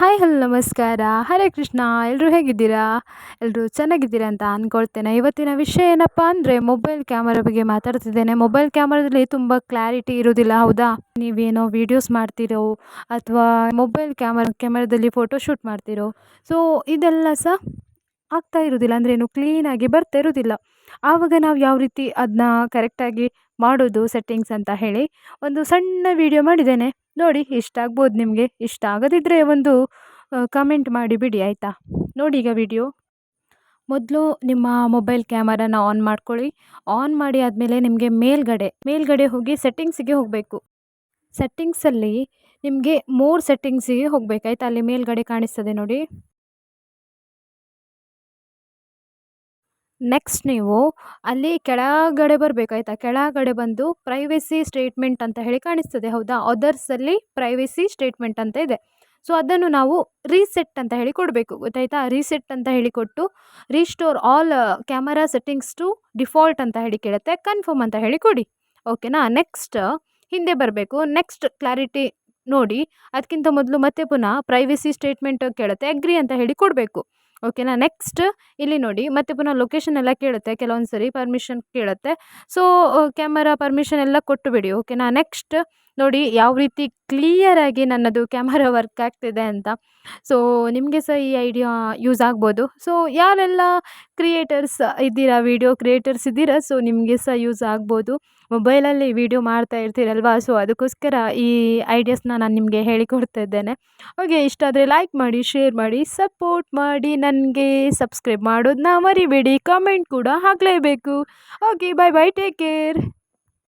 Hi hello ನಮಸ್ಕಾರ. ಹರೇ ಕೃಷ್ಣ ಎಲ್ಲರೂ ಹೇಗಿದ್ದೀರಾ? ಎಲ್ಲರೂ ಚೆನ್ನಾಗಿದ್ದೀರಾ ಅಂತ ಅಂದ್ಕೊಳ್ತೇನೆ ಇವತ್ತಿನ ವಿಷಯ ಏನಪ್ಪ ಅಂದರೆ ಮೊಬೈಲ್ ಕ್ಯಾಮರಾ ಬಗ್ಗೆ ಮಾತಾಡ್ತಿದ್ದೇನೆ. ಮೊಬೈಲ್ ಕ್ಯಾಮರಾದಲ್ಲಿ ತುಂಬ ಕ್ಲಾರಿಟಿ ಇರೋದಿಲ್ಲ ಹೌದಾ? ನೀವೇನೋ ವೀಡಿಯೋಸ್ ಮಾಡ್ತಿರೋ ಅಥವಾ ಮೊಬೈಲ್ ಕ್ಯಾಮರಾ ಕ್ಯಾಮರಾದಲ್ಲಿ ಫೋಟೋಶೂಟ್ ಮಾಡ್ತಿರೋ. ಸೊ ಇದೆಲ್ಲ ಸಹ ಆಗ್ತಾ ಇರೋದಿಲ್ಲ ಏನು ಕ್ಲೀನಾಗಿ ಬರ್ತಾ ಇರೋದಿಲ್ಲ ಆವಾಗ ನಾವು ಯಾವ ರೀತಿ ಅದನ್ನ ಕರೆಕ್ಟಾಗಿ ಮಾಡೋದು ಸೆಟ್ಟಿಂಗ್ಸ್ ಅಂತ ಹೇಳಿ ಒಂದು ಸಣ್ಣ ವೀಡಿಯೋ ಮಾಡಿದ್ದೇನೆ. ನೋಡಿ, ಇಷ್ಟ ಆಗ್ಬೋದು ನಿಮಗೆ. ಇಷ್ಟ ಆಗದಿದ್ದರೆ ಒಂದು ಕಮೆಂಟ್ ಮಾಡಿ ಬಿಡಿ, ಆಯಿತಾ? ನೋಡಿ ಈಗ ವಿಡಿಯೋ ಮೊದಲು ನಿಮ್ಮ ಮೊಬೈಲ್ ಕ್ಯಾಮರಾನ ಆನ್ ಮಾಡ್ಕೊಳ್ಳಿ. ಆನ್ ಮಾಡಿ ಆದಮೇಲೆ ನಿಮಗೆ ಮೇಲ್ಗಡೆ ಮೇಲ್ಗಡೆ ಹೋಗಿ ಸೆಟ್ಟಿಂಗ್ಸಿಗೆ ಹೋಗಬೇಕು. ಸೆಟ್ಟಿಂಗ್ಸಲ್ಲಿ ನಿಮಗೆ ಮೋರ್ ಸೆಟ್ಟಿಂಗ್ಸಿಗೆ ಹೋಗಬೇಕಾಯ್ತು ಅಲ್ಲಿ ಮೇಲ್ಗಡೆ ಕಾಣಿಸ್ತದೆ ನೋಡಿ. ನೆಕ್ಸ್ಟ್ ನೀವು ಅಲ್ಲಿ ಕೆಳಗಡೆ ಬರಬೇಕಾಯ್ತಾ ಕೆಳಗಡೆ ಬಂದು ಪ್ರೈವೇಸಿ ಸ್ಟೇಟ್ಮೆಂಟ್ ಅಂತ ಹೇಳಿ ಕಾಣಿಸ್ತದೆ, ಹೌದಾ? ಅದರ್ಸಲ್ಲಿ ಪ್ರೈವೇಸಿ ಸ್ಟೇಟ್ಮೆಂಟ್ ಅಂತ ಇದೆ. ಸೊ ಅದನ್ನು ನಾವು ರೀಸೆಟ್ ಅಂತ ಹೇಳಿ ಕೊಡಬೇಕು, ಗೊತ್ತಾಯ್ತಾ? ರೀಸೆಟ್ ಅಂತ ಹೇಳಿ ಕೊಟ್ಟು restore all camera settings to default ಅಂತ ಹೇಳಿ ಕೇಳುತ್ತೆ ಕನ್ಫರ್ಮ್ ಅಂತ ಹೇಳಿ ಕೊಡಿ. ಓಕೆನಾ ನೆಕ್ಸ್ಟ್ ಹಿಂದೆ ಬರಬೇಕು. ನೆಕ್ಸ್ಟ್ ಕ್ಲಾರಿಟಿ ನೋಡಿ ಅದಕ್ಕಿಂತ ಮೊದಲು ಮತ್ತೆ ಪುನಃ ಪ್ರೈವೇಸಿ ಸ್ಟೇಟ್ಮೆಂಟ್ ಕೇಳುತ್ತೆ ಅಗ್ರಿ ಅಂತ ಹೇಳಿ ಕೊಡಬೇಕು. ಓಕೆನಾ ನೆಕ್ಸ್ಟ್ ಇಲ್ಲಿ ನೋಡಿ, ಮತ್ತೆ ಪುನಃ ಲೊಕೇಶನ್ ಎಲ್ಲ ಕೇಳುತ್ತೆ ಕೆಲವೊಂದು ಸರಿ ಪರ್ಮಿಷನ್ ಕೇಳುತ್ತೆ. ಸೊ ಕ್ಯಾಮರಾ ಪರ್ಮಿಷನ್ ಎಲ್ಲ ಕೊಟ್ಟು ಬಿಡಿ ಓಕೆನಾ ನೆಕ್ಸ್ಟ್ ನೋಡಿ, ಯಾವ ರೀತಿ ಕ್ಲಿಯರಾಗಿ ನನ್ನದು ಕ್ಯಾಮರಾ ವರ್ಕ್ ಆಗ್ತಿದೆ ಅಂತ. ಸೊ ನಿಮಗೆ ಸಹ ಈ ಐಡಿಯಾ ಯೂಸ್ ಆಗ್ಬೋದು. ಸೊ ಯಾರೆಲ್ಲ ಕ್ರಿಯೇಟರ್ಸ್ ಇದ್ದೀರಾ ವೀಡಿಯೋ ಕ್ರಿಯೇಟರ್ಸ್ ಇದ್ದೀರಾ ಸೊ ನಿಮಗೆ ಸಹ ಯೂಸ್ ಆಗ್ಬೋದು. ಮೊಬೈಲಲ್ಲಿ ವೀಡಿಯೋ ಮಾಡ್ತಾ ಇರ್ತೀರಲ್ವಾ? ಸೊ ಅದಕ್ಕೋಸ್ಕರ ಈ ಐಡಿಯಾಸ್ನ ನಾನು ನಿಮಗೆ ಹೇಳಿಕೊಡ್ತಾ ಇದ್ದೇನೆ. ಓಕೆ ಇಷ್ಟ ಆದರೆ ಲೈಕ್ ಮಾಡಿ ಶೇರ್ ಮಾಡಿ ಸಪೋರ್ಟ್ ಮಾಡಿ, ನನಗೆ ಸಬ್ಸ್ಕ್ರೈಬ್ ಮಾಡೋದನ್ನ ಮರಿಬೇಡಿ. ಕಾಮೆಂಟ್ ಕೂಡ ಹಾಕಲೇಬೇಕು. Okay bye bye take care